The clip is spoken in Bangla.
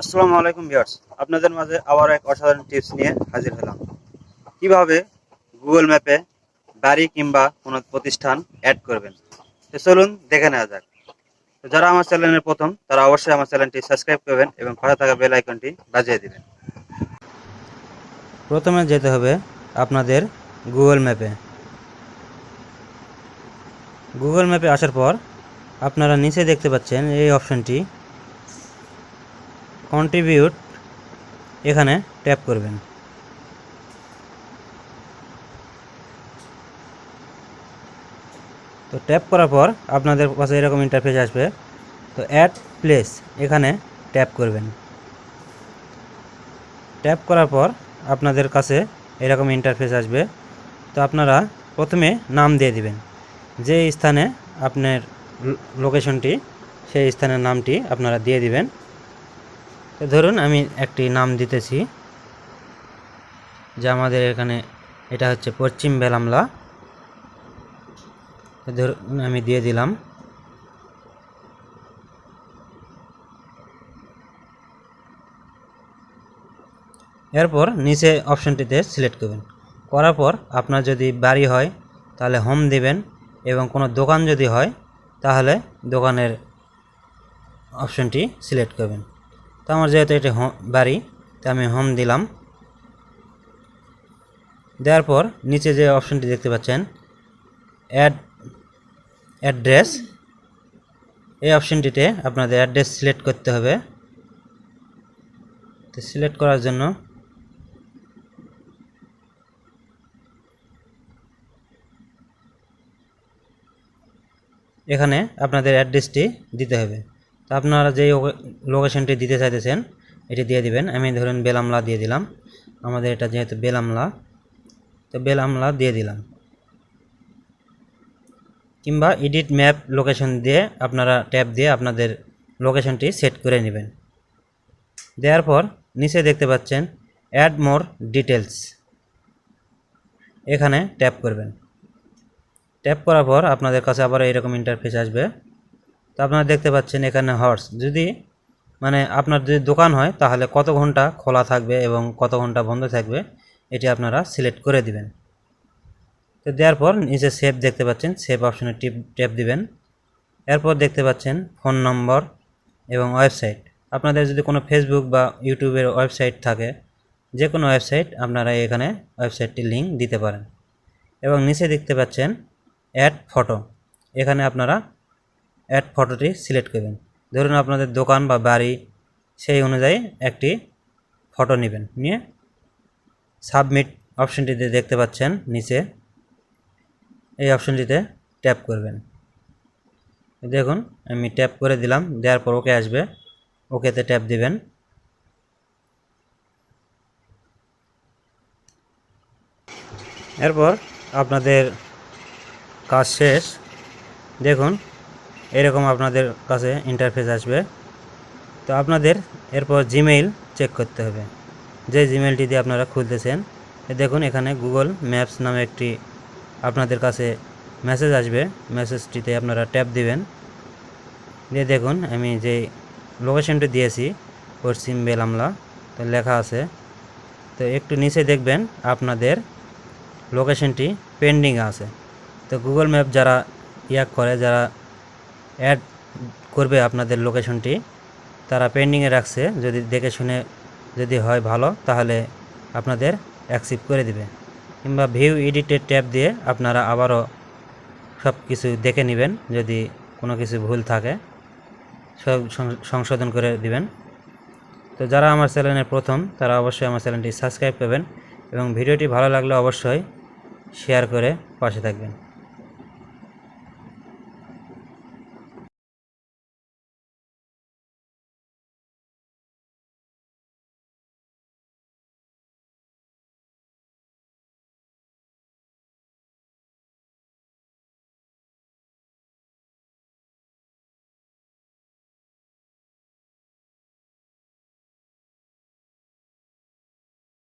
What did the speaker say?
আসসালামু আলাইকুম ভিউয়ার্স। আপনাদের মাঝে আবার এক অসাধারণ টিপস নিয়ে হাজির হলাম। কীভাবে গুগল ম্যাপে বাড়ি কিংবা কোনো প্রতিষ্ঠান অ্যাড করবেন? তো চলুন দেখে নেওয়া যাক। তো যারা আমার চ্যানেলের প্রথম, তারা অবশ্যই আমার চ্যানেলটি সাবস্ক্রাইব করবেন এবং পাশে থাকা বেল আইকনটি বাজিয়ে দিবেন। প্রথমে যেতে হবে আপনাদের গুগল ম্যাপে। গুগল ম্যাপে আসার পর আপনারা নিচে দেখতে পাচ্ছেন এই অপশনটি কন্ট্রিবিউট এখানে ট্যাপ করবেন। তো ট্যাপ করার পর আপনাদের কাছে এরকম ইন্টারফেস আসবে। তো অ্যাড প্লেস এখানে ট্যাপ করবেন। ট্যাপ করার পর আপনাদের কাছে এরকম ইন্টারফেস আসবে। তো আপনারা প্রথমে নাম দিয়ে দিবেন। যে স্থানে আপনার লোকেশনটি সেই স্থানের নামটি আপনারা দিয়ে দিবেন। ধরুন আমি একটি নাম দিতেছি, যে আমাদের এখানে, এটা হচ্ছে পশ্চিম বেলামলা। ধরুন আমি দিয়ে দিলাম। এরপর নিচে অপশনটিতে সিলেক্ট করবেন করার পর আপনার যদি বাড়ি হয়, তাহলে হোম দিবেন এবং কোনো দোকান যদি হয়, তাহলে দোকানের অপশনটি সিলেক্ট করবেন। তো আমার যেহেতু এটা বাড়ি তো আমি হোম দিলাম। দেওয়ার পর নিচে যে অপশনটি দেখতে পাচ্ছেন অ্যাড অ্যাড্রেস এই অপশনটিতে আপনাদের অ্যাড্রেস সিলেক্ট করতে হবে। তো সিলেক্ট করার জন্য এখানে আপনাদের অ্যাড্রেসটি দিতে হবে। আপনারা যেই লোকেশনটি দিতে চাইতেছেন, এটি দিয়ে দিবেন। আমি ধরুন বেলামলা দিয়ে দিলাম। আমাদের এটা যেহেতু বেলামলা তো বেলামলা দিয়ে দিলাম। কিংবা এডিট ম্যাপ লোকেশন দিয়ে আপনারা ট্যাব দিয়ে আপনাদের লোকেশনটি সেট করে নেবেন। দেওয়ার পর নিচে দেখতে পাচ্ছেন অ্যাড মোর ডিটেলস এখানে ট্যাপ করবেন। ট্যাপ করার পর আপনাদের কাছে আবার এরকম ইন্টারফেস আসবে। তো আপনারা দেখতে পাচ্ছেন এখানে হর্স যদি মানে আপনার যদি দোকান হয়, তাহলে কত ঘণ্টা খোলা থাকবে এবং কত ঘণ্টা বন্ধ থাকবে, এটি আপনারা সিলেক্ট করে দিবেন। তো দেওয়ার পর নিচে সেভ দেখতে পাচ্ছেন সেভ অপশনে টিপ ট্যাপ দিবেন। এরপর দেখতে পাচ্ছেন ফোন নম্বর এবং ওয়েবসাইট আপনাদের যদি কোনো ফেসবুক বা ইউটিউবের ওয়েবসাইট থাকে যে কোনো ওয়েবসাইট আপনারা এখানে ওয়েবসাইটটি লিঙ্ক দিতে পারেন। এবং নিচে দেখতে পাচ্ছেন অ্যাড ফটো এখানে আপনারা অ্যাড ফটোটি সিলেক্ট করবেন। ধরুন আপনাদের দোকান বা বাড়ি, সেই অনুযায়ী একটি ফটো নেবেন। নিয়ে সাবমিট অপশনটিতে দেখতে পাচ্ছেন নিচে এই অপশনটিতে ট্যাপ করবেন। দেখুন, আমি ট্যাপ করে দিলাম, দেওয়ার পর ওকে আসবে। ওকেতে ট্যাপ দিবেন। এরপর আপনাদের কাজ শেষ। দেখুন এরকম আপনাদের কাছে ইন্টারফেস আসবে। তো আপনাদের এরপর জিমেইল চেক করতে হবে। যে জিমেইলটি দিয়ে আপনারা খুলতেছেন দেখুন এখানে গুগল ম্যাপস নামে একটি আপনাদের কাছে মেসেজ আসবে। মেসেজটিতে আপনারা ট্যাপ দিবেন। দিয়ে দেখুন, আমি যে লোকেশনটি দিয়েছি পশ্চিম বেলামলা তো লেখা আছে। তো একটু নিচে দেখবেন, আপনাদের লোকেশনটি পেন্ডিং আছে। তো গুগল ম্যাপ যারা ইয়াক করে, যারা অ্যাড করবে আপনাদের লোকেশনটি তারা পেন্ডিংয়ে রাখছে, যদি দেখে শুনে যদি হয় ভালো, তাহলে আপনাদের অ্যাকসেপ্ট করে দিবে। কিংবা ভিউ এডিটেড ট্যাব দিয়ে আপনারা আবারও সব কিছু দেখে নেবেন, যদি কোনো কিছু ভুল থাকে। সব সংশোধন করে দিবেন। তো যারা আমার চ্যানেলের প্রথম, তারা অবশ্যই আমার চ্যানেলটি সাবস্ক্রাইব করবেন এবং ভিডিওটি ভালো লাগলে অবশ্যই শেয়ার করে পাশে থাকবেন।